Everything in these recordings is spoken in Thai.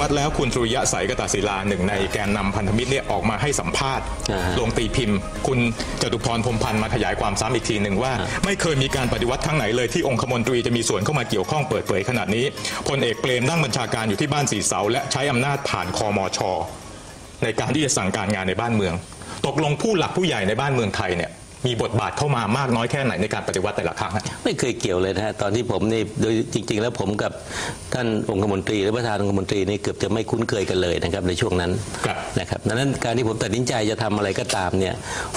วัติแล้วคุณสุริยะใสกตศิลาหนึ่งในแกนนำพันธมิตรเนี่ยออกมาให้สัมภาษณ์อ่าฮะลงตีพิมพ์ คุณจตุพรพรหมพันธ์มาขยายความซ้ำอีกทีหนึ่งว่า ไม่เคยมีการปฏิวัติครั้งไหนเลยที่องคมนตรีจะมีส่วนเข้ามาเกี่ยวข้องเปิดเผยขนาดนี้พลเอกเปรมนั่งบัญชาการอยู่ที่บ้านสีเสา และใช้อำนาจผ่านคอมชในการที่จะสั่งการงานในบ้านเมือง ตกลงผู้หลักผู้ใหญ่ในบ้านเมืองไทยเนี่ย มีบทบาทเข้ามามากน้อยแค่ไหนในการปฏิวัติแต่ละครั้งฮะ ไม่เคยเกี่ยวเลยนะฮะตอนที่ผมนี่โดยจริง ๆ แล้วผมกับท่านองคมนตรีหรือประธานองคมนตรีนี่เกือบจะไม่คุ้นเคยกันเลยนะครับในช่วงนั้นครับ นะครับดังนั้นการที่ผมตัดสินใจจะทำอะไรก็ตามเนี่ย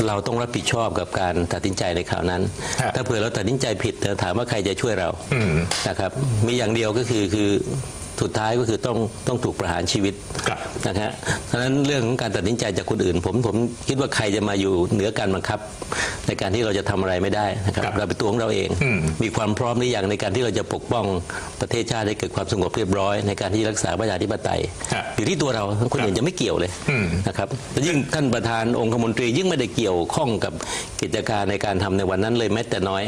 เราต้องรับผิดชอบกับการตัดสินใจในคราวนั้น ฮะ ถ้าเผื่อเราตัดสินใจผิดเนี่ยถามว่าใครจะช่วยเรา อืม นะครับมีอย่างเดียวก็คือคือ สุดท้ายก็คือต้องต้องถูกประหารชีวิตครับนะฮะเพราะฉะนั้นเรื่องของการตัดสินใจจากคนอื่น ผมผมคิดว่าใครจะมาอยู่เหนือการบังคับ ในการที่เราจะทำอะไรไม่ได้นะครับครับเราเป็นตัวของเราเองอืมมีความพร้อมหรือยังในการที่เราจะปกป้องประเทศชาติให้เกิดความสงบเรียบร้อย ในการที่รักษาประชาธิปไตยฮะอยู่ที่ตัวเราคนอื่นจะไม่เกี่ยวเลยอืมนะครับและยิ่งท่านประธานองคมนตรียิ่งไม่ได้เกี่ยวข้องกับกิจการในการทำในวันนั้นเลยแม้แต่น้อย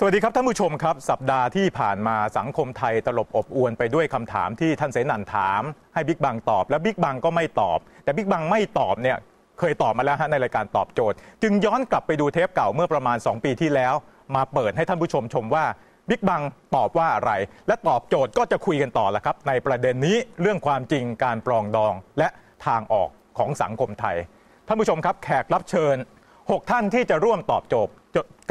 สวัสดีครับท่านผู้ชมครับ สัปดาห์ที่ผ่านมาสังคมไทยตลบอบอวนไปด้วยคำถามที่ท่านเสนันถาม ให้บิ๊กบังตอบ และบิ๊กบังก็ไม่ตอบ แต่บิ๊กบังไม่ตอบเนี่ยเคยตอบมาแล้วฮะในรายการตอบโจทย์ จึงย้อนกลับไปดูเทปเก่าเมื่อประมาณ 2 ปีที่แล้ว มาเปิดให้ท่านผู้ชมชมว่าบิ๊กบังตอบว่าอะไร และตอบโจทย์ก็จะคุยกันต่อแล้วครับ ในประเด็นนี้เรื่องความจริงการปรองดองและทางออกของสังคมไทยท่านผู้ชมครับแขกรับเชิญ 6 ท่านที่จะร่วมตอบโจทย์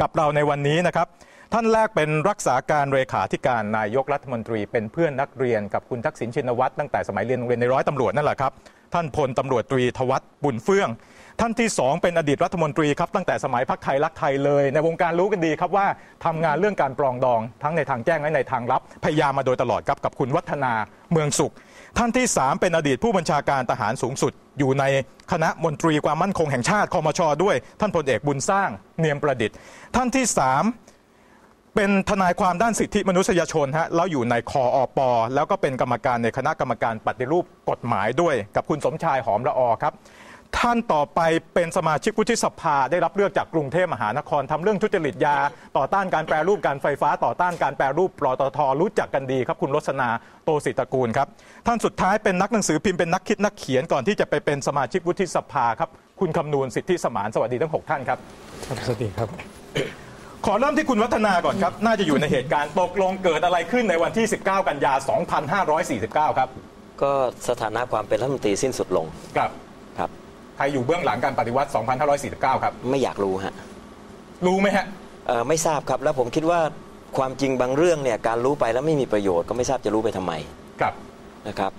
กับเราในวันนี้นะครับ ท่านแรกเป็นรักษาการเลขาธิการนายกรัฐมนตรี เป็นเพื่อนนักเรียนกับคุณทักษิณชินวัตรตั้งแต่สมัยเรียนโรงเรียนในร้อยตำรวจนั่นแหละครับท่านพลตำรวจตรีทวัฒน์บุญเฟื่อง ท่านที่สองเป็นอดีตรัฐมนตรีครับตั้งแต่สมัยพักไทยรักไทยเลย ในวงการรู้กันดีครับว่าทำงานเรื่องการปรองดองทั้งในทางแจ้งและในทางลับ พยายามมาโดยตลอดครับกับคุณวัฒนาเมืองสุข ท่านที่ 3 เป็นอดีตผู้บัญชาการทหารสูงสุด อยู่ในคณะมนตรีความมั่นคงแห่งชาติคอมชด้วย ท่านพลเอกบุญสร้างเนียมประดิษฐ์ ท่านที่ 3 เป็นทนายความด้านสิทธิมนุษยชนฮะแล้วอยู่ในคออปแล้วก็เป็นกรรมการในคณะกรรมการปฏิรูปกฎหมายด้วย กับคุณสมชายหอมละออครับ ท่านต่อไปเป็นสมาชิกวุฒิสภาได้รับเลือกจากกรุงเทพมหานครทำเรื่องทุจริตยา ต่อต้านการแปรรูปการไฟฟ้า ต่อต้านการแปรรูปปลตทรู้จักกันดีครับ คุณรสนาโตสิตระกูลครับท่านสุดท้ายเป็นนักหนังสือพิมพ์เป็นนักคิดนักเขียนก่อนที่จะไปเป็นสมาชิกวุฒิสภาครับคุณคำนูนสิทธิสมานสวัสดีทั้งหกท่านครับสวัสดีครับ ขอเริ่มที่คุณวัฒนาก่อนครับ น่าจะอยู่ในเหตุการณ์ตกลงเกิดอะไรขึ้นในวันที่ 19 กันยา 2549 ครับ ก็สถานะความเป็นรัฐมนตรีสิ้นสุดลงครับครับใครอยู่เบื้องหลังการปฏิวัติ 2549 ครับ ไม่อยากรู้ฮะรู้ไหมฮะเอ่อไม่ทราบครับแล้วผมคิดว่าความจริงบางเรื่องเนี่ยการรู้ไปแล้วไม่มีประโยชน์ก็ไม่ทราบจะรู้ไปทำไมครับนะครับ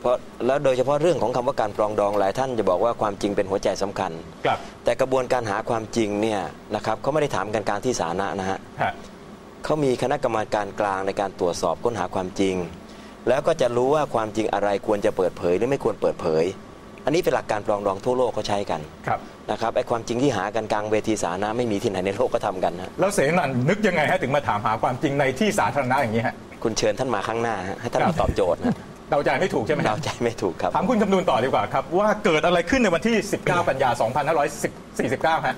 เพราะแล้วโดยเฉพาะเรื่องของคำว่าการปรองดองหลายท่านจะบอกว่าความจริงเป็นหัวใจสำคัญครับแต่กระบวนการหาความจริงเนี่ยนะครับเขาไม่ได้ถามกันกลารที่สาธารณะนะฮะฮะเขามีคณะกรรมการกลางในการตรวจสอบค้นหาความจริง แล้วก็จะรู้ว่าความจริงอะไรควรจะเปิดเผยหรือไม่ควรเปิดเผย อันนี้เป็นหลักการปรองดองทั่วโลกเขาใช้กันครับนะครับไอ้ความจริงที่หากันกลางเวทีสาธารณะไม่มีที่ไหนในโลกก็ทำกันนะแล้วเสนันนึกยังไงฮะถึงมาถามหาความจริงในที่สาธารณะอย่างนี้ฮะคุณเชิญท่านมาข้างหน้าฮะให้ท่านครับมาตอบโจทย์นะ เดาใจไม่ถูกใช่ไหมคเรารับใจไม่ถูกครับ ถามคุณคำนูนต่อดีกว่าครับ ว่าเกิดอะไรขึ้นในวันที่ 19 กันยา 2549 ฮะ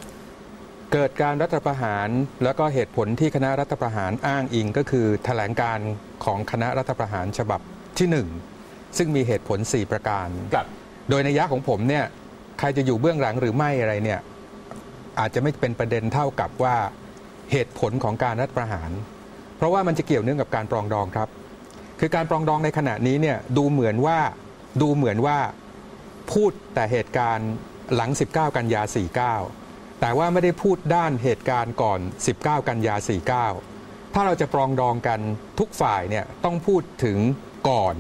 เกิดการรัฐประหารแล้วก็เหตุผลที่คณะรัฐประหารอ้างอิงก็คือแถลงการของคณะรัฐประหารฉบับที่ 1 ซึ่งมีเหตุผล 4 ประการ ครับ โดยในยะของผมเนี่ยใครจะอยู่เบื้องหลังหรือไม่อะไรเนี่ยอาจจะไม่เป็นประเด็นเท่ากับว่าเหตุผลของการรัฐประหาร เพราะว่ามันจะเกี่ยวเนื่องกับการปรองดองครับ คือการปรองดองในขณะนี้เนี่ยดูเหมือนว่าดูเหมือนว่าพูดแต่เหตุการณ์หลัง 19 กันยา 49 แต่ว่าไม่ได้พูดด้านเหตุการณ์ก่อน 19 กันยา 49 ถ้าเราจะปรองดองกันทุกฝ่ายเนี่ยต้องพูดถึงก่อน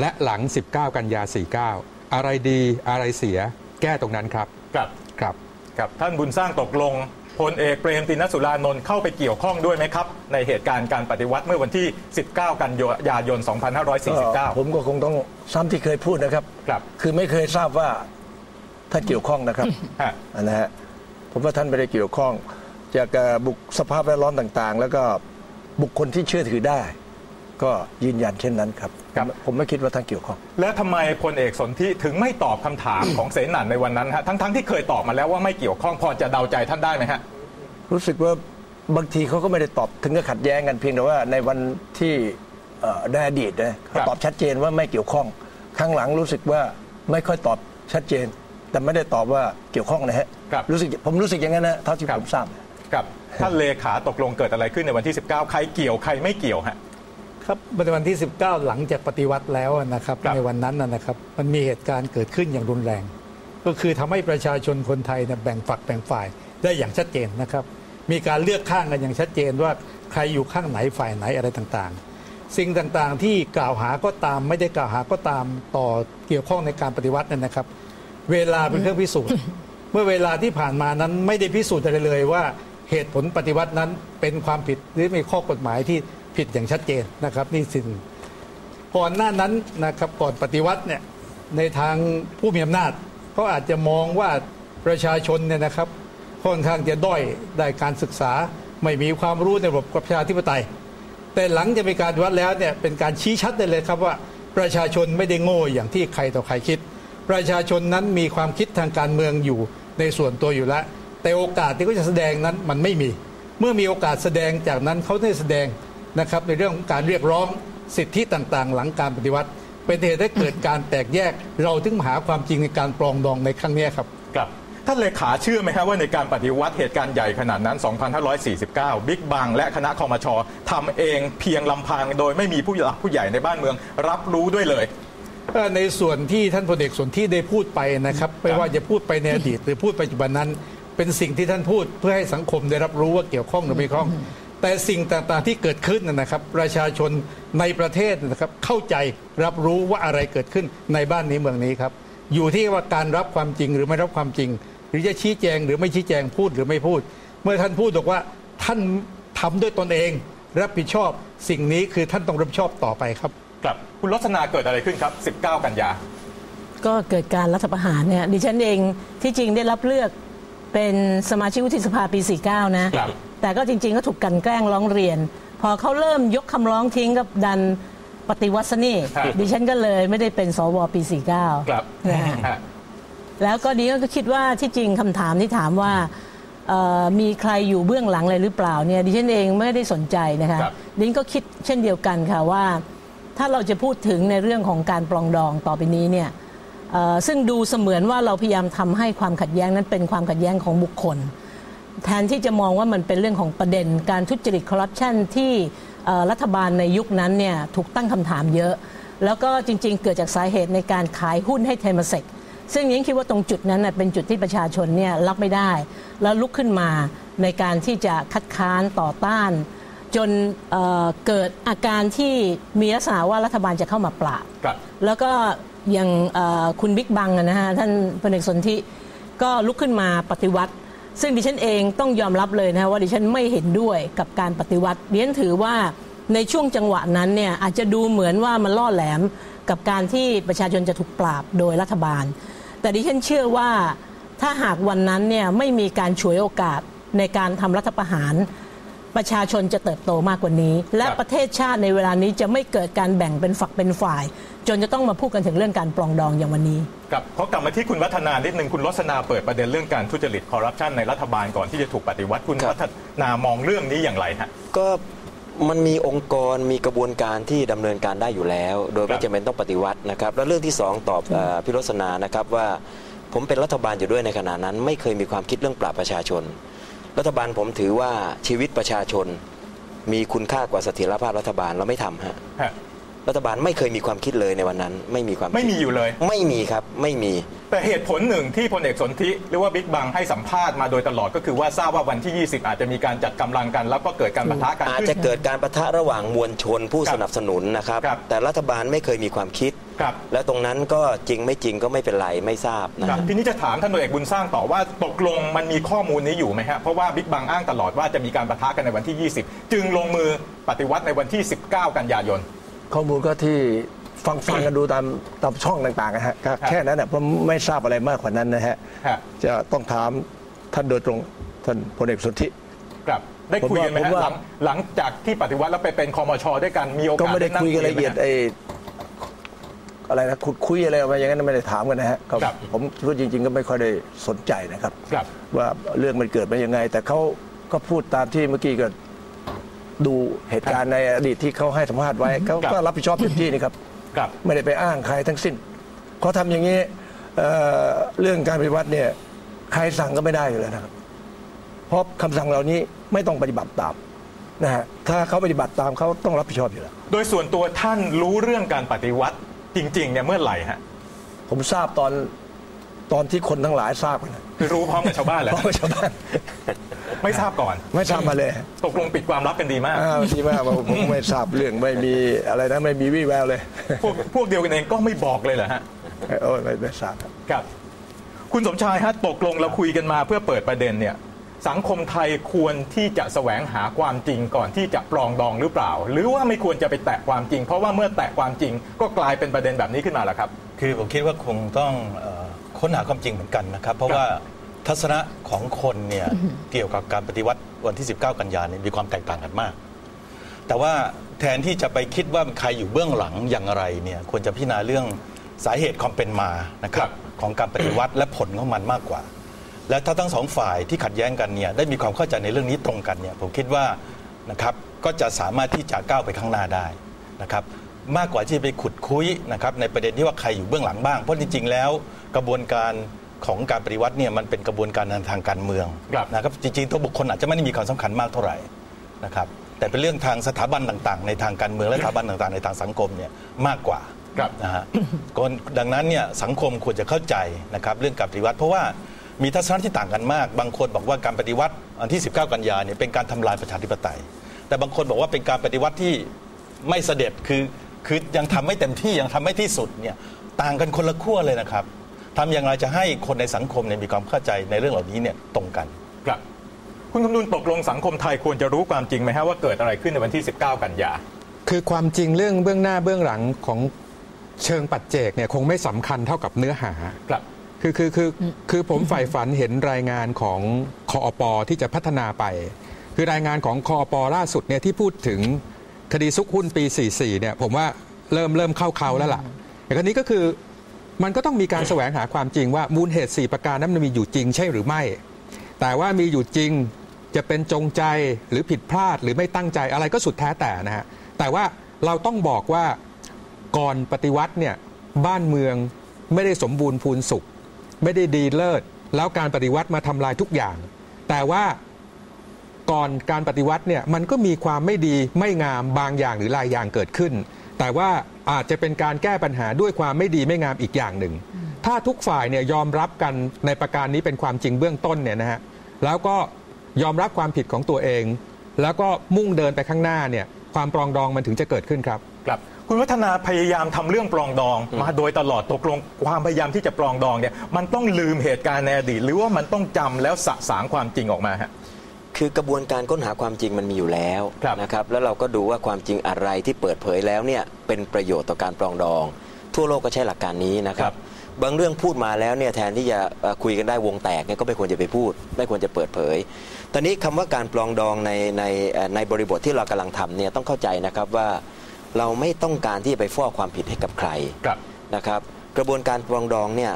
และหลัง 19 กันยา 49 อะไรดีอะไรเสียแก้ตรงนั้นครับ ครับ ครับ ครับท่านบุญสร้างตกลง พลเอกเปรมตินสุรานนท์เข้าไปเกี่ยวข้องด้วยไหมครับ ในเหตุการณ์การปฏิวัติเมื่อวันที่ 19 กันยายน 2549 ผมก็คงต้องซ้ำที่เคยพูดนะครับครับคือไม่เคยทราบว่าท่านเกี่ยวข้องนะครับฮะนะฮะผมว่าท่านไม่ได้เกี่ยวข้อง จากเอ่อบุคสภาพแวดล้อมต่างๆ แล้วก็บุคคลที่เชื่อถือได้ ก็ยืนยันเช่นนั้นครับ ครับ ผมไม่คิดว่าท่านเกี่ยวข้อง แล้วทำไมพลเอกสนธิถึงไม่ตอบคำถามของเสนันในวันนั้นฮะทั้งๆที่เคยตอบมาแล้วว่าไม่เกี่ยวข้องพอจะเดาใจท่านได้ไหมฮะ รู้สึกว่าบางทีเขาก็ไม่ได้ตอบถึงกับขัดแย้งกันเพียงแต่ว่าในวันที่เอ่อในอดีตนะครับ ตอบชัดเจนว่าไม่เกี่ยวข้องครั้งหลังรู้สึกว่าไม่ค่อยตอบชัดเจน แต่ไม่ได้ตอบว่าเกี่ยวข้องนะฮะครับรู้สึกผมรู้สึกอย่างนั้นนะเท่าที่ครับ ผมทราบกับท่านเลขาตกลงเกิดอะไรขึ้นในวันที่ 19 ใครเกี่ยวใครไม่เกี่ยวฮะ ครับในวันที่ 19 หลังจากปฏิวัติแล้วนะครับครับในวันนั้นนะนะครับ มันมีเหตุการณ์เกิดขึ้นอย่างรุนแรง ก็คือทำให้ประชาชนคนไทยเนี่ยแบ่งฝักแบ่งฝ่ายได้อย่างชัดเจนนะครับ มีการเลือกข้างกันอย่างชัดเจนว่าใครอยู่ข้างไหนฝ่ายไหนอะไรต่างๆ สิ่งต่างๆที่กล่าวหาก็ตามไม่ได้กล่าวหาก็ตามต่อเกี่ยวข้องในการปฏิวัตินั่นนะครับ เวลาเป็นเครื่องพิสูจน์ เมื่อเวลาที่ผ่านมานั้นไม่ได้พิสูจน์อะไรเลยว่าเหตุผลปฏิวัตินั้นเป็นความผิดหรือมีข้อกฎหมายที่ ผิดอย่างชัดเจนนะครับนี่สิ่งก่อนหน้านั้นนะครับก่อนปฏิวัติเนี่ยในทางผู้มีอำนาจเขาอาจจะมองว่าประชาชนเนี่ยนะครับค่อนข้างจะด้อยได้การศึกษาไม่มีความรู้ในระบบประชาธิปไตย แต่หลังจะมีการวัติแล้วเนี่ยเป็นการชี้ชัดได้เลยครับว่าประชาชนไม่ได้โง่อย่างที่ใครต่อใครคิด ประชาชนนั้นมีความคิดทางการเมืองอยู่ในส่วนตัวอยู่แล้ว แต่โอกาสที่เขาจะแสดงนั้นมันไม่มี เมื่อมีโอกาสแสดงจากนั้นเขาได้แสดง นะครับในเรื่องของการเรียกร้องสิทธิต่างๆ หลังการปฏิวัติ เป็นเหตุให้เกิดการแตกแยกเราถึงหาความจริงในการปรองดองในครั้งเนี้ยครับครับท่านเลขาเชื่อไหมครับว่าในการปฏิวัติเหตุการณ์ใหญ่ขนาดนั้น 2549 บิ๊กบังและคณะคอมชทำเองเพียงลำพังโดยไม่มีผู้หลักผู้ใหญ่ในบ้านเมือง รับรู้ด้วยเลยเอ่อในส่วนที่ท่านพลเอกสนที่ได้พูดไปนะครับไม่ว่าจะพูดไปในอดีตหรือพูดปัจจุบันนั้น เป็นสิ่งที่ท่านพูดเพื่อให้สังคมได้รับรู้ว่าเกี่ยวข้องหรือไม่เกี่ยวข้อง แต่สิ่งต่างๆที่เกิดขึ้นนะนะครับประชาชนในประเทศนะครับเข้าใจรับรู้ว่าอะไรเกิดขึ้นในบ้านนี้เมืองนี้ครับอยู่ที่ว่าการรับความจริงหรือไม่รับความจริง หรือจะชี้แจงหรือไม่ชี้แจงพูดหรือไม่พูด เมื่อท่านพูดบอกว่าท่านทำด้วยตนเอง รับผิดชอบสิ่งนี้คือท่านต้องรับผิดชอบต่อไปครับครับคุณลักษณะเกิดอะไรขึ้นครับ 19 กันยา ก็เกิดการรัฐประหารเนี่ยดิฉันเองที่จริงได้รับเลือกเป็นสมาชิกวุฒิสภาปี 49 นะครับ แต่ก็จริงๆก็ถูกกลันแกล้งร้องเรียน พอเขาเริ่มยกคำร้องทิ้งกับดันปฏิวัติซะนี่ครับ ดิฉันก็เลยไม่ได้เป็นสวปี 49 ครับนะฮะ ฮะ แล้วก็ดิฉันก็คิดว่าที่จริงคำถามที่ถามว่าเอ่อมีใครอยู่เบื้องหลังอะไรหรือเปล่าเนี่ยดิฉันเองไม่ได้สนใจนะคะครับ ดิฉันก็คิดเช่นเดียวกันค่ะว่า ถ้าเราจะพูดถึงในเรื่องของการปรองดองต่อไปนี้เนี่ยเอ่อซึ่งดูเสมือนว่าเราพยายามทำให้ความขัดแย้งนั้นเป็นความขัดแย้งของบุคคล แทนที่จะมองว่ามันเป็นเรื่องของประเด็นการทุจริตคอร์รัปชันที่เอ่อรัฐบาลในยุคนั้นเนี่ยถูกตั้งคำถามเยอะ แล้วก็จริงๆ เกิดจากสาเหตุในการขายหุ้นให้เทมเซกซึ่งยิงคิดว่าตรงจุดนั้นน่ะเป็นจุดที่ประชาชนเนี่ยรับไม่ได้ แล้วลุกขึ้นมาในการที่จะคัดค้านต่อต้าน จนเอ่อเกิดอาการที่มีลักษณะว่ารัฐบาลจะเข้ามาปราบครับแล้วก็อย่างเอ่อคุณบิ๊กบังอะนะฮะท่านพลเอกสนธิก็ลุกขึ้นมาปฏิวัติ ซึ่งดิฉันเองต้องยอมรับเลยนะว่าดิฉันไม่เห็นด้วยกับการปฏิวัติดิฉันถือว่าในช่วงจังหวะนั้นเนี่ยอาจจะดูเหมือนว่ามันล่อแหลมกับการที่ประชาชนจะถูกปราบโดยรัฐบาล แต่ดิฉันเชื่อว่าถ้าหากวันนั้นเนี่ยไม่มีการฉวยโอกาสในการทำรัฐประหาร ประชาชนจะเติบโตมากกว่านี้ และประเทศชาติในเวลานี้จะไม่เกิดการแบ่งเป็นฝักเป็นฝ่าย จนจะต้องมาพูดกันถึงเรื่องการปรองดองอย่างวันนี้ครับขอกลับมาที่คุณวัฒนานิดนึงคุณลักษณาเปิดประเด็นเรื่องการทุจริตคอร์รัปชันในรัฐบาลก่อนที่จะถูกปฏิวัติคุณครับวัฒนามองเรื่องนี้อย่างไรฮะก็มันมีองค์กรมีกระบวนการที่ดำเนินการได้อยู่แล้ว โดยครัไม่บจำเป็นต้องปฏิวัตินะครับแล้วเรื่องที่สองตอบเออพี่รสนานะครับว่าผมเป็นรัฐบาลอยู่ด้วยในขณะนั้น ไม่เคยมีความคิดเรื่องปราบประชาชน รัฐบาลผมถือว่าชีวิตประชาชนมีคุณค่ากว่าเสถียรภาพรัฐบาลเราไม่ทำฮะฮะ รัฐบาลไม่เคยมีความคิดเลยในวันนั้น ไม่มีความคิดไม่มีอยู่เลย ไม่มีครับไม่มี แต่เหตุผลหนึ่งที่พลเอกสนธิหรือว่าบิ๊กบังให้สัมภาษณ์มาโดยตลอดก็คือว่าทราบว่าวันที่ 20 อาจจะมีการจัดกำลังกัน แล้วก็เกิดการปะทะกันอาจขึ้นจะเกิดการประทะระหว่างมวลชนผู้ครับสนับสนุนนะครับครับแต่รัฐบาลไม่เคยมีความคิดครับและตรงนั้นก็จริงไม่จริงก็ไม่เป็นไรไม่ทราบนะครับทีนี้จะถามท่านพลเอกบุญสร้างต่อว่าตกลงมันมีข้อมูลนี้อยู่ไหมฮะเพราะว่าบิ๊กบังอ้างตลอดว่าจะมีการปะทะกันในวันที่ 20 จึงลงมือปฏิวัติในวันที่ 19 กันยายน ข้อมูลก็ที่ฟังฟังกันดูตามตามช่องต่างๆนะฮะก็แค่นั้นนะผมไม่ทราบอะไรมากกว่านั้นนะฮะฮะจะต้องถามท่านโดยตรงท่านพลเอกสนธิ ครับได้คุยกันไหมผมฮะว่าหลังหลังจากที่ปฏิวัติแล้วไปเป็นคอมชด้วยกันมีโอกาสก็ไม่ได้นั่งคุยกันหละเอียดไหมฮไอ้อะไรนะขุดคุยอะไรออกมาอย่างนั้นไม่ได้ถามกันนะฮะก็ครับ ผมพูดจริง ๆ ก็ไม่ค่อยได้สนใจนะครับ ครับ ว่าเรื่องมันเกิดมายังไง แต่เขาก็พูดตามที่เมื่อกี้ก็ ดูเหตุการณ์ในอดีตที่เขาให้สัมภาษณ์ไว้เขาก็รับผิดชอบเต็มที่นี่ครับครับไม่ได้ไปอ้างใครทั้งสิ้นเขาทำอย่างนี้เอ่อเรื่องการปฏิวัติเนี่ยใครสั่งก็ไม่ได้อยู่แล้วนะครับ เพราะคำสั่งเหล่านี้ไม่ต้องปฏิบัติตามนะฮะถ้าเขาปฏิบัติตามเขาต้องรับผิดชอบอยู่แล้ว โดยส่วนตัวท่านรู้เรื่องการปฏิวัติจริงๆเนี่ยเมื่อไหร่ฮะผมทราบตอนตอนที่คนทั้งหลายทราบกันนะคือรู้พร้อมกับชาวบ้านแหละเพราะว่าชาวบ้าน ไม่ทราบก่อน ไม่ทราบมาเลย ตกลงปิดความลับกันดีมากอ้าวที่มากผมผมไม่ทราบเรื่องไม่มีอะไรนะไม่มีวี่แววเลย พวกพวกเดียวกันเองก็ไม่บอกเลยเหรอฮะโอ้ยไม่ไม่ทราบครับครับ คุณสมชายฮะตกลงเราคุยกันมาเพื่อเปิดประเด็นเนี่ยสังคมไทยควรที่จะแสวงหาความจริงก่อนที่จะปรองดองหรือเปล่า หรือว่าไม่ควรจะไปแตะความจริง เพราะว่าเมื่อแตะความจริงก็กลายเป็นประเด็นแบบนี้ขึ้นมาแล้วครับ คือผมคิดว่าคงต้องเอ่อค้นหาความจริงเหมือนกันนะครับ เพราะว่า ทัศนะของคนเนี่ยเกี่ยวกับการปฏิวัติวันที่ 19 กันยายนเนี่ยมีความแตกต่างกันมาก แต่ว่าแทนที่จะไปคิดว่าใครอยู่เบื้องหลังอย่างไรเนี่ยควรจะพิจารณาเรื่องสาเหตุความเป็นมานะครับของการปฏิวัติและผลของมันมากกว่า และถ้าทั้งสองฝ่ายที่ขัดแย้งกันเนี่ยได้มีความเข้าใจในเรื่องนี้ตรงกันเนี่ยผมคิดว่านะครับก็จะสามารถที่จะก้าวไปข้างหน้าได้นะครับมากกว่าที่จะไปขุดคุยนะครับในประเด็นที่ว่าใครอยู่เบื้องหลังบ้าง เพราะจริงๆแล้วกระบวนการ ของการปฏิวัติเนี่ยมันเป็นกระบวนการทางการเมืองครับนะครับจริงๆตัวบุคคลอาจจะไม่ได้มีความสำคัญมากเท่าไหร่นะครับแต่เป็นเรื่องทางสถาบันต่างๆ ในทางการเมืองและสถาบันต่างๆ ในทางสังคมเนี่ยมากกว่าครับนะฮะก็ดังนั้นเนี่ยสังคมควรจะเข้าใจนะครับเรื่องการปฏิวัติ เพราะว่ามีทัศนะที่ต่างกันมาก บางคนบอกว่าการปฏิวัติอันที่ 19 กันยาเนี่ยเป็นการทำลายประชาธิปไตย แต่บางคนบอกว่าเป็นการปฏิวัติที่ไม่เสด็จคือคือยังทำไม่เต็มที่ยังทำไม่ที่สุดเนี่ยต่างกันคนละขั้วเลยนะครับ ทำอย่างไรจะให้คนในสังคมเนี่ยมีความเข้าใจในเรื่องเหล่านี้เนี่ยตรงกันครับ คุณคำนุนตกลงสังคมไทยควรจะรู้ความจริงไหมฮะว่าเกิดอะไรขึ้นในวันที่ 19 กันยาคือความจริงเรื่องเบื้องหน้าเบื้องหลังของเชิงปัจเจกเนี่ยคงไม่สำคัญเท่ากับเนื้อหาครับคือคือคือคือผมใฝ่ฝันเห็นรายงานของคอปที่จะพัฒนาไป คือรายงานของคอปล่าสุดเนี่ยที่พูดถึงคดีซุกหุ้นปี 44เนี่ยผมว่าเริ่มเริ่มเข้าเขาแล้วล่ะแต่คราวนี้ก็คือ มันก็ต้องมีการแสวงหาความจริงว่ามูลเหตุ 4 ประการนั้นมันมีอยู่จริงใช่หรือไม่ แต่ว่ามีอยู่จริงจะเป็นจงใจหรือผิดพลาดหรือไม่ตั้งใจอะไรก็สุดแท้แต่นะฮะแต่ว่าเราต้องบอกว่าก่อนปฏิวัติเนี่ยบ้านเมืองไม่ได้สมบูรณ์พูนสุข ไม่ได้ดีเลิศแล้วการปฏิวัติมาทำลายทุกอย่าง แต่ว่าก่อนการปฏิวัติเนี่ยมันก็มีความไม่ดีไม่งามบางอย่างหรือหลายอย่างเกิดขึ้น แต่ว่าอาจจะเป็นการแก้ปัญหาด้วยความไม่ดีไม่งามอีกอย่างหนึ่ง ถ้าทุกฝ่ายเนี่ยยอมรับกันในประการนี้เป็นความจริงเบื้องต้นเนี่ยนะฮะแล้วก็ยอมรับความผิดของตัวเอง แล้วก็มุ่งเดินไปข้างหน้าเนี่ยความปรองดองมันถึงจะเกิดขึ้นครับครับคุณวัฒนาพยายามทำเรื่องปรองดองมาโดยตลอดตกลงความพยายามที่จะปรองดองเนี่ยมันต้องลืมเหตุการณ์ในอดีตหรือว่ามันต้องจำแล้วสะสางความจริงออกมาฮะ คือกระบวนการค้นหาความจริงมันมีอยู่แล้วครับนะครับแล้วเราก็ดูว่าความจริงอะไรที่เปิดเผยแล้วเนี่ยเป็นประโยชน์ต่อการปรองดอง ทั่วโลกก็ใช้หลักการนี้นะครับบางเรื่องพูดมาแล้วเนี่ยแทนที่จะเอ่อคุยกันได้วงแตกเนี่ยก็ไม่ควรจะไปพูด ไม่ควรจะเปิดเผย ตอนนี้คำว่าการปรองดองในในเอ่อในบริบทที่เรากำลังทำเนี่ยต้องเข้าใจนะครับว่าเราไม่ต้องการที่จะไปฟ้อความผิดให้กับใครครับนะครับ กระบวนการปรองดองเนี่ย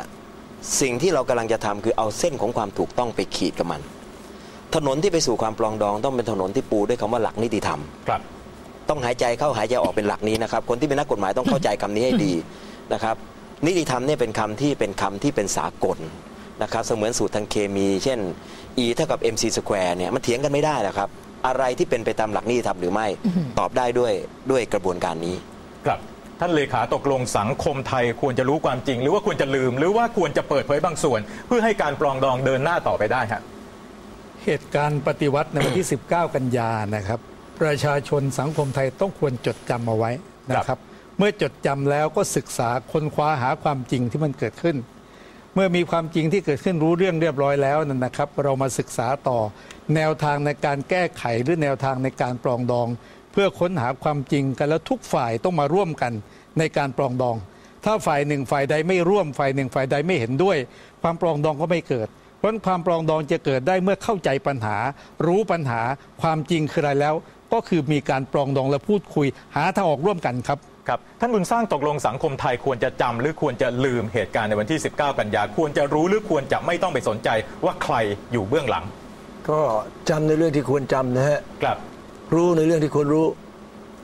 สิ่งที่เรากำลังจะทำคือเอาเส้นของความถูกต้องไปขีดกับมัน ถนนที่ไปสู่ความปรองดอง ต้องเป็นถนนที่ปูด้วยคำว่าหลักนิติธรรมครับต้องหายใจเข้าหายใจออกเป็นหลักนี้นะครับ คนที่เป็นนักกฎหมายต้องเข้าใจคำนี้ให้ดีนะครับ นิติธรรมเนี่ยเป็นคำที่เป็นคำที่เป็นสากลนะครับ เสมือนสูตรทางเคมี เช่น E เท่ากับ mc square เนี่ยมันเถียงกันไม่ได้หรอกครับ อะไรที่เป็นไปตามหลักนิติธรรมหรือไม่ตอบได้ด้วยด้วยกระบวนการนี้ ครับท่านเลขาตกลงสังคมไทยควรจะรู้ความจริง หรือว่าควรจะลืม หรือว่าควรจะเปิดเผยบางส่วน เพื่อให้การปรองดองเดินหน้าต่อไปได้ฮะ เหตุการณ์ปฏิวัติในวันที่ 19 กันยานะครับ ประชาชนสังคมไทยต้องควรจดจำเอาไว้นะครับ เมื่อจดจำแล้วก็ศึกษาค้นคว้าหาความจริงที่มันเกิดขึ้น เมื่อมีความจริงที่เกิดขึ้นรู้เรื่องเรียบร้อยแล้วนั่นนะครับ เรามาศึกษาต่อแนวทางในการแก้ไขหรือแนวทางในการปรองดอง เพื่อค้นหาความจริงกันแล้วทุกฝ่ายต้องมาร่วมกันในการปรองดอง ถ้าฝ่ายหนึ่งฝ่ายใดไม่ร่วมฝ่ายหนึ่งฝ่ายใดไม่เห็นด้วย ความปรองดองก็ไม่เกิดเพ ราะฉะนั้นความปรองดองจะเกิดได้เมื่อเข้าใจปัญหา รู้ปัญหาความจริงคืออะไรแล้ว ก็คือมีการปรองดองและพูดคุย หาทางออกร่วมกันครับครับท่านบุญสร้างตกลงสังคมไทยควรจะจำหรือควรจะลืมเหตุการณ์ในวันที่ 19 กันยาควรจะรู้หรือควรจะไม่ต้องไปสนใจว่าใครอยู่เบื้องหลัง ก็จำในเรื่องที่ควรจำนะฮะครับรู้ในเรื่องที่ควรรู้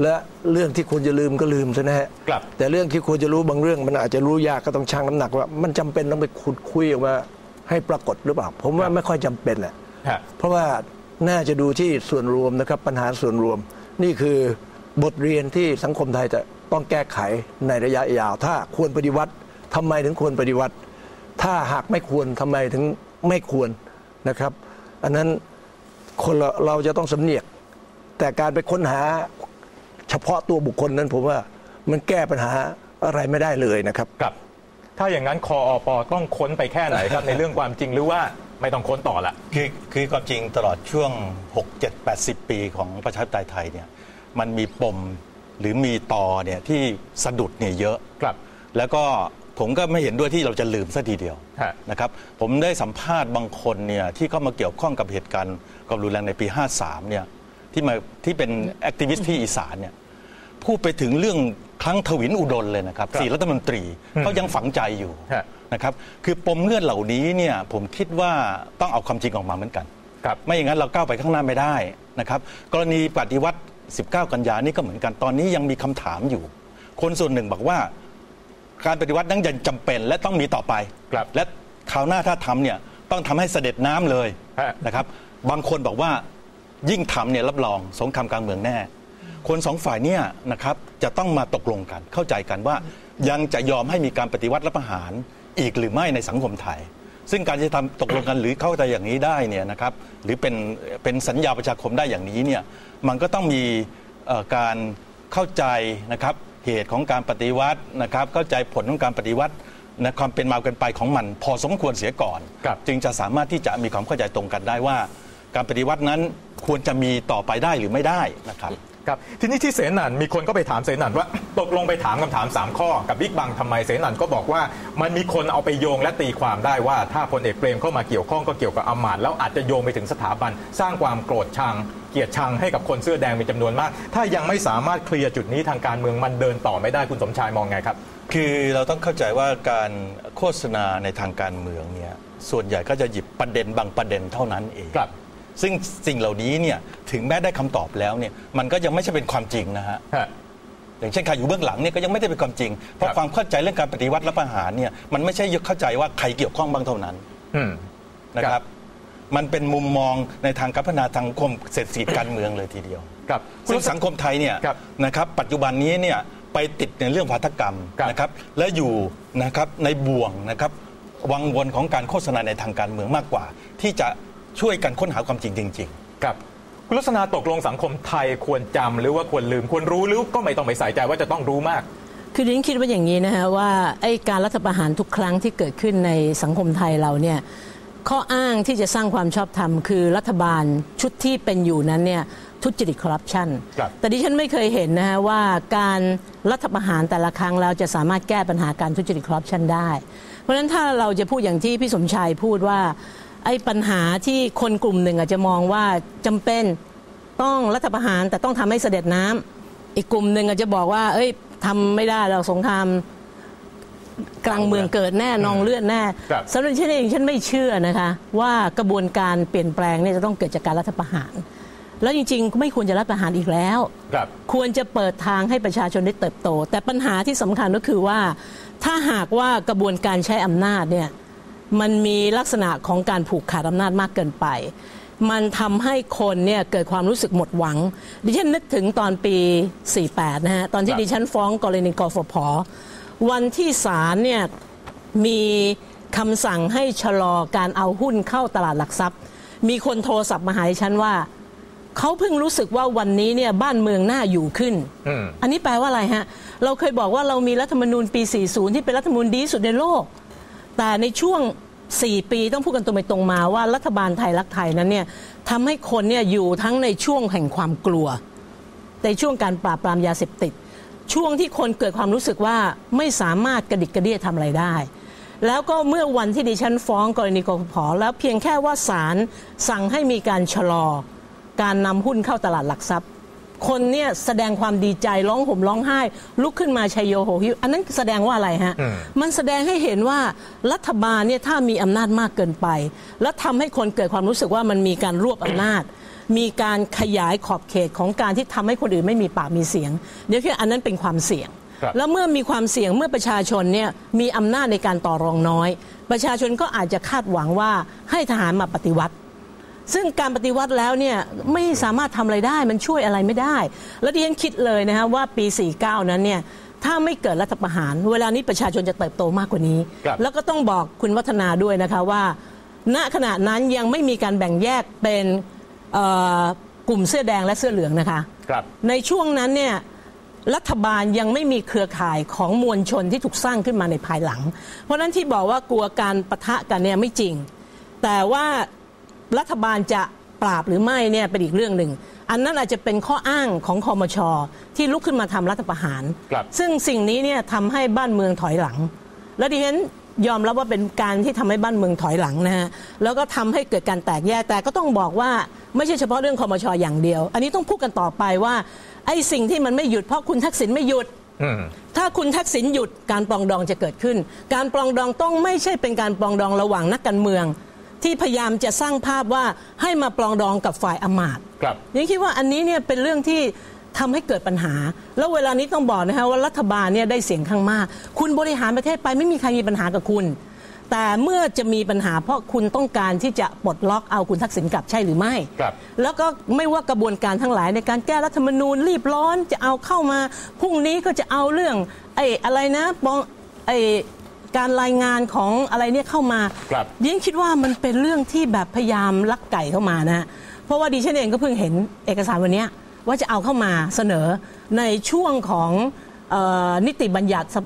และเรื่องที่ควรจะลืมก็ลืมซะนะฮะครับแต่เรื่องที่ควรจะรู้บางเรื่อง มันอาจจะรู้ยากก็ต้องชั่งน้ำหนักว่า มันจำเป็นต้องไปขุดคุยออกมา ให้ปรากฏหรือเปล่า ผมว่าไม่ค่อยจำเป็นแหละฮะเพราะว่าน่าจะดูที่ส่วนรวมนะครับปัญหาส่วนรวม นี่คือบทเรียนที่สังคมไทยจะต้องแก้ไขในระยะยาว ถ้าควรปฏิวัติทำไมถึงควรปฏิวัติ ถ้าหากไม่ควรทำไมถึงไม่ควรนะครับ อันนั้นคนเราเราจะต้องสำเนียก แต่การไปค้นหาเฉพาะตัวบุคคลนั้นผมว่ามันแก้ปัญหาอะไรไม่ได้เลยนะครับครับ ถ้าอย่างนั้นคออปต้องค้นไปแค่ไหนครับ ในเรื่องความจริงหรือว่าไม่ต้องค้นต่อละคือคือความจริงตลอดช่วง 6 7 80 ปีของประชาธิปไตยไทยเนี่ยมันมีปมหรือมีตอเนี่ยที่สะดุดเนี่ยเยอะครับ แล้วก็ผมก็ไม่เห็นด้วยที่เราจะลืมซะทีเดียวฮะนะครับผมได้สัมภาษณ์บางคนเนี่ยที่เข้ามาเกี่ยวข้องกับเหตุการณ์ความรุนแรงในปี 53เนี่ยที่มาที่เป็นแอคทิวิสต์ที่อีสานเนี่ย พูดไปถึงเรื่องครั้งทวินอุดรเลยนะครับครับสี่รัฐมนตรีอืมเขายังฝังใจอยู่ฮะนะครับคือปมเลือดเหล่านี้เนี่ยผมคิดว่าต้องเอาความจริงออกมาเหมือนกันครับไม่อย่างนั้นเราก้าวไปข้างหน้าไม่ได้นะครับกรณีปฏิวัติ 19 กันยานี่ก็เหมือนกันตอนนี้ยังมีคำถามอยู่ คนส่วนหนึ่งบอกว่า การปฏิวัตินั้นยังจำเป็นและต้องมีต่อไปครับและคราวหน้าถ้าทำเนี่ยต้องทำให้เสด็จน้ำเลยฮะนะครับบางคนบอกว่ายิ่งทำเนี่ยรับรองสงครามกลางเมืองแน่ คนสองฝ่ายเนี่ยนะครับจะต้องมาตกลงกันเข้าใจกันว่ายังจะยอมให้มีการปฏิวัติรัฐประหารอีกหรือไม่ในสังคมไทย ซึ่งการจะทำตกลงกันหรือเข้าใจอย่างนี้ได้เนี่ยนะครับหรือเป็นเป็นสัญญาประชาคมได้อย่างนี้เนี่ยมันก็ต้องมีเอ่อการเข้าใจนะครับเหตุของการปฏิวัตินะครับเข้าใจผลของการปฏิวัตินะความเป็นมาเป็นไปของมัน พอสมควรเสียก่อนครับจึงจะสามารถที่จะมีความเข้าใจตรงกันได้ว่า การปฏิวัตินั้นควรจะมีต่อไปได้หรือไม่ได้นะครับ ครับทีนี้ที่เสนันมีคนก็ไปถามเสนันว่าตกลงไปถามคำถาม 3 ข้อกับบิ๊กบังทำไมเสนันก็บอกว่ามันมีคนเอาไปโยงและตีความได้ว่า ถ้าพลเอกเปรมเข้ามาเกี่ยวข้องก็เกี่ยวกับอำมาตย์แล้วอาจจะโยงไปถึงสถาบัน สร้างความโกรธชังเกลียดชังให้กับคนเสื้อแดงเป็นจำนวนมาก ถ้ายังไม่สามารถเคลียร์จุดนี้ทางการเมืองมันเดินต่อไม่ได้คุณสมชายมองไงครับ คือเราต้องเข้าใจว่าการโฆษณาในทางการเมืองเนี่ยส่วนใหญ่ก็จะหยิบประเด็นบางประเด็นเท่านั้นเองครับ ซึ่งสิ่งเหล่านี้เนี่ยถึงแม้ได้คำตอบแล้วเนี่ยมันก็ยังไม่ใช่เป็นความจริงนะฮะฮะอย่างเช่นใครอยู่เบื้องหลังเนี่ยก็ยังไม่ได้เป็นความจริง เพราะครับความเข้าใจเรื่องการปฏิวัติและประหารเนี่ยมันไม่ใช่เข้าใจว่าใครเกี่ยวข้องบ้างเท่านั้นอืมนะคครัรับบมันเป็นมุมมองในทางการพัฒนาทางสังคมเศรษฐกิจการเมืองเลยทีเดียวครับซึ่งสังคมไทยเนี่ยครับนะครับ ปัจจุบันนี้เนี่ยไปติดในเรื่องวัฒกรรมครับนะครับ และอยู่นะครับในบ่วงนะครับวังวนของการโฆษณาในทางการเมืองมากกว่า ที่จะ ช่วยกันค้นหาความจริงจริงครับคุณลักษณะตกลงสังคมไทยควรจำหรือว่าควรลืมควรรู้หรือก็ไม่ต้องไปใส่ใจว่าจะต้องรู้มาก คือดิฉันคิดว่าอย่างนี้นะคะว่าไอ้การรัฐประหารทุกครั้งที่เกิดขึ้นในสังคมไทยเราเนี่ยข้ออ้างที่จะสร้างความชอบธรรมคือรัฐบาลชุดที่เป็นอยู่นั้นเนี่ยทุจริตคอร์รัปชันครับแต่ดิฉันไม่เคยเห็นนะฮะว่าการรัฐประหารแต่ละครั้งเราจะสามารถแก้ปัญหาการทุจริตคอร์รัปชันได้ เพราะฉะนั้นถ้าเราจะพูดอย่างที่พี่สมชายพูดว่า ไอ้ปัญหาที่คนกลุ่มหนึ่งอาจจะมองว่าจำเป็นต้องรัฐประหารแต่ต้องทำให้เสด็จน้ำอีกกลุ่มหนึ่งอาจจะบอกว่า เอ้ยทำไม่ได้เราสงครามกลางเมืองเกิดแน่นองเลือดแน่ครับสำหรับฉันเองฉันไม่เชื่อนะคะ ว่ากระบวนการเปลี่ยนแปลงเนี่ยจะต้องเกิดจากการรัฐประหาร แล้วจริงๆ ไม่ควรจะรัฐประหารอีกแล้วครับควรจะเปิดทางให้ประชาชนได้เติบโต แต่ปัญหาที่สำคัญก็คือว่า ถ้าหากว่ากระบวนการใช้อำนาจเนี่ย มันมีลักษณะของการผูกขาดอำนาจมากเกินไป มันทำให้คนเนี่ยเกิดความรู้สึกหมดหวัง ดิฉันนึกถึงตอนปี 48 นะฮะ ตอนที่ดิฉันฟ้องกรณีกฟผ วันที่ศาลเนี่ยมีคำสั่งให้ชะลอการเอาหุ้นเข้าตลาดหลักทรัพย์ มีคนโทรศัพท์มาหาดิฉันว่าเขาเพิ่งรู้สึกว่าวันนี้เนี่ยบ้านเมืองน่าอยู่ขึ้นออันนี้แปลว่าอะไรฮะ เราเคยบอกว่าเรามีรัฐธรรมนูญปี 40 ที่เป็นรัฐธรรมนูญดีสุดในโลก แต่ในช่วง 4 ปีต้องพูดกันตรงไปตรงมาว่ารัฐบาลไทยรักไทยนั้นเนี่ยทำให้คนเนี่ยอยู่ทั้งในช่วงแห่งความกลัว ในช่วงการปราบปรามยาเสพติด ช่วงที่คนเกิดความรู้สึกว่าไม่สามารถกระดิกกระเดี้ยทำอะไรได้ แล้วก็เมื่อวันที่ดิฉันฟ้องกรณีกฟผแล้วเพียงแค่ว่าศาลสั่งให้มีการชะลอ การนำหุ้นเข้าตลาดหลักทรัพย์ คนเนี่ยแสดงความดีใจร้องห่มร้องไห้ ลุกขึ้นมาชัยโยโหหิวอันนั้นแสดงว่าอะไรฮะอืมมันแสดงให้เห็นว่ารัฐบาลเนี่ยถ้ามีอำนาจมากเกินไป แล้วทำให้คนเกิดความรู้สึกว่ามันมีการรวบอำนาจ มีการขยายขอบเขตของการที่ทำให้คนอื่นไม่มีปากมีเสียงเดี๋ยวคืออันนั้นเป็นความเสี่ยงครับแล้วเมื่อมีความเสี่ยงเมื่อประชาชนเนี่ยมีอำนาจในการต่อรองน้อย ประชาชนก็อาจจะคาดหวังว่าให้ทหารมาปฏิวัติ ซึ่งการปฏิวัติแล้วเนี่ยไม่สามารถทำอะไรได้มันช่วยอะไรไม่ได้ แล้วดิฉันคิดเลยนะฮะว่าปี 49 นั้นเนี่ยถ้าไม่เกิดรัฐประหาร เวลานี้ประชาชนจะเติบโตมากกว่านี้ครับแล้วก็ต้องบอกคุณวัฒนาด้วยนะคะว่า ณขณะนั้นยังไม่มีการแบ่งแยกเป็นเอ่อกลุ่มเสื้อแดงและเสื้อเหลืองนะคะครับในช่วงนั้นเนี่ยรัฐบาลยังไม่มีเครือข่ายของมวลชนที่ถูกสร้างขึ้นมาในภายหลัง เพราะฉะนั้นที่บอกว่ากลัวการปะทะกันเนี่ยไม่จริง แต่ว่า รัฐบาลจะปราบหรือไม่เนี่ยเป็นอีกเรื่องหนึ่ง อันนั้นอาจจะเป็นข้ออ้างของคอมชที่ลุกขึ้นมาทำรัฐประหารครับซึ่งสิ่งนี้เนี่ยทำให้บ้านเมืองถอยหลัง และดิฉันยอมรับว่าเป็นการที่ทำให้บ้านเมืองถอยหลังนะฮะแล้วก็ทำให้เกิดการแตกแยกแต่ก็ต้องบอกว่าไม่ใช่เฉพาะเรื่องคอมชอย่างเดียว อันนี้ต้องพูดกันต่อไปว่าไอ้สิ่งที่มันไม่หยุดเพราะคุณทักษิณไม่หยุดอืมถ้าคุณทักษิณหยุดการปรองดองจะเกิดขึ้น การปรองดองต้องไม่ใช่เป็นการปรองดองระหว่างนักการเมือง ที่พยายามจะสร้างภาพว่าให้มาปรองดองกับฝ่ายอำมาตย์ครับ ยังคิดว่าอันนี้เนี่ยเป็นเรื่องที่ทำให้เกิดปัญหา แล้วเวลานี้ต้องบอกนะคะว่ารัฐบาลเนี่ยได้เสียงข้างมาก คุณบริหารประเทศไปไม่มีใครมีปัญหากับคุณ แต่เมื่อจะมีปัญหาเพราะคุณต้องการที่จะปลดล็อกเอาคุณทักษิณกลับใช่หรือไม่ ครับ แล้วก็ไม่ว่ากระบวนการทั้งหลายในการแก้รัฐธรรมนูญรีบร้อนจะเอาเข้ามาพรุ่งนี้ก็จะเอาเรื่องไอ้อะไรนะปองไอ้ การรายงานของอะไรเนี่ยเข้ามาครับยิ่งคิดว่ามันเป็นเรื่องที่แบบพยายามลักไก่เข้ามานะฮะเพราะว่าดิฉันเองก็เพิ่งเห็นเอกสารวันเนี้ยว่าจะเอาเข้ามาเสนอในช่วงของเออนิติบัญญัติส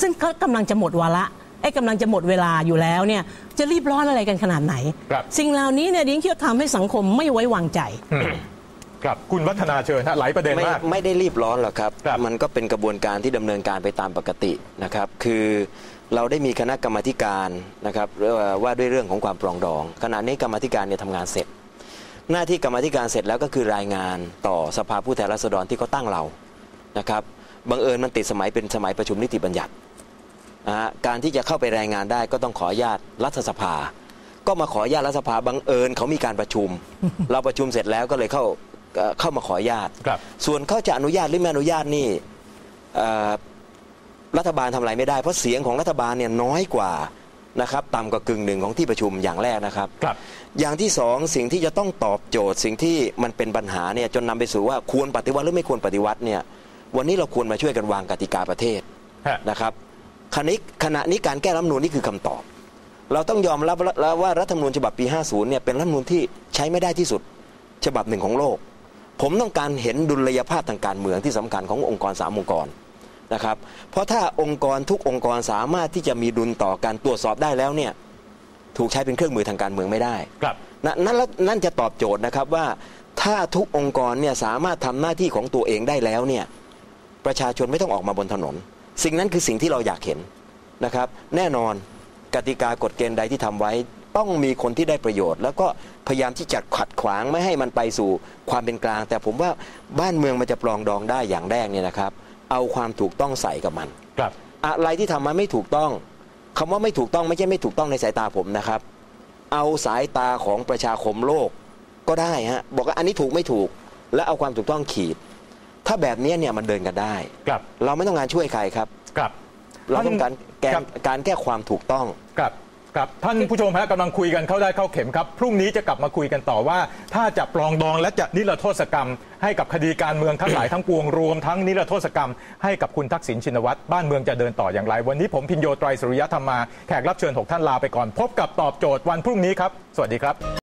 ซึ่งก็กำลังจะหมดวาระไอ้กำลังจะหมดเวลาอยู่แล้วเนี่ยจะรีบร้อนอะไรกันขนาดไหนครับสิ่งเหล่านี้เนี่ยดิฉันคิดว่าทำให้สังคมไม่ไว้วางใจอืมครับคุณวัฒนาเชิญฮะหลายประเด็นไม่มากไม่ได้รีบร้อนหรอกครับครับ มันก็เป็นกระบวนการที่ดำเนินการไปตามปกตินะครับ คือ เราได้มีคณะกรรมาธิการนะครับเรียกว่าว่าด้วยเรื่องของความปรองดอง ขณะนี้กรรมาธิการเนี่ยทำงานเสร็จ หน้าที่กรรมาธิการเสร็จแล้วก็คือรายงานต่อสภาผู้แทนราษฎรที่เขาตั้งเรานะครับบังเอิญมันติดสมัยเป็นสมัยประชุมนิติบัญญัตินะฮะการที่จะเข้าไปรายงานได้ก็ต้องขออนุญาตรัฐสภา ก็มาขออนุญาตรัฐสภาบังเอิญเขามีการประชุม เราประชุมเสร็จแล้วก็เลยเข้าเอ่อเข้ามาขออนุญาตครับส่วนเขาจะอนุญาตหรือไม่อนุญาตนี่เอ่อ รัฐบาลทำอะไรไม่ได้ เพราะเสียงของรัฐบาลเนี่ยน้อยกว่านะครับต่ำกว่ากึ่งหนึ่งของที่ประชุมอย่างแรกนะครับครับ อย่างที่สองสิ่งที่จะต้องตอบโจทย์ สิ่งที่มันเป็นปัญหาเนี่ยจนนำไปสู่ว่าควรปฏิวัติหรือไม่ควรปฏิวัติเนี่ยวันนี้เราควรมาช่วยกันวางกติกาประเทศฮะนะครับขณะนี้ขณะนี้การแก้รัฐธรรมนูญนี่คือคำตอบ เราต้องยอมรับแล้วว่ารัฐธรรมนูญฉบับปี 50เนี่ยเป็นรัฐธรรมนูญที่ใช้ไม่ได้ที่สุดฉบับหนึ่งของโลก ผมต้องการเห็นดุลยภาพทางการเมืองที่สำคัญขององค์กรสามองค์กร นะครับเพราะถ้าองค์กรทุกองค์กรสามารถที่จะมีดุลต่อการตรวจสอบได้แล้วเนี่ยถูกใช้เป็นเครื่องมือทางการเมืองไม่ได้ครับนะนั่นแล้วนั่นจะตอบโจทย์นะครับว่าถ้าทุกองค์กรเนี่ยสามารถทำหน้าที่ของตัวเองได้แล้วเนี่ยประชาชนไม่ต้องออกมาบนถนน สิ่งนั้นคือสิ่งที่เราอยากเห็นนะครับ แน่นอนกติกากฎเกณฑ์ใดที่ทำไว้ ต้องมีคนที่ได้ประโยชน์ แล้วก็พยายามที่จะขัดขวางไม่ให้มันไปสู่ความเป็นกลาง แต่ผมว่าบ้านเมืองมันจะปรองดองได้อย่างแรกเนี่ยนะครับ เอาความถูกต้องใส่กับมัน ครับ อะไรที่ทำมาไม่ถูกต้องคำว่าไม่ถูกต้องไม่ใช่ไม่ถูกต้องในสายตาผมนะครับ เอาสายตาของประชาคมโลกก็ได้ฮะบอกว่าอันนี้ถูกไม่ถูก แล้วเอาความถูกต้องขีด ถ้าแบบนี้เนี่ยมันเดินกันได้ ครับ เราไม่ต้องการช่วยใครครับ ครับ เราต้องการแก้ครับ การแก้ความถูกต้อง ครับ ครับท่านผู้ชมฮะกำลังคุยกันเข้าได้เข้าเข็มครับ พรุ่งนี้จะกลับมาคุยกันต่อว่า ถ้าจะปลองดองและจะนิรโทษกรรม ให้กับคดีการเมืองทั้งหลายทั้งปวงรวมทั้งนิรโทษกรรม ให้กับคุณทักษิณชินวัตรบ้านเมืองจะเดินต่ออย่างไร วันนี้ผมพินโยไตรสุริยธรรมาแขกรับเชิญหกท่านลาไปก่อน พบกับตอบโจทย์วันพรุ่งนี้ครับ สวัสดีครับ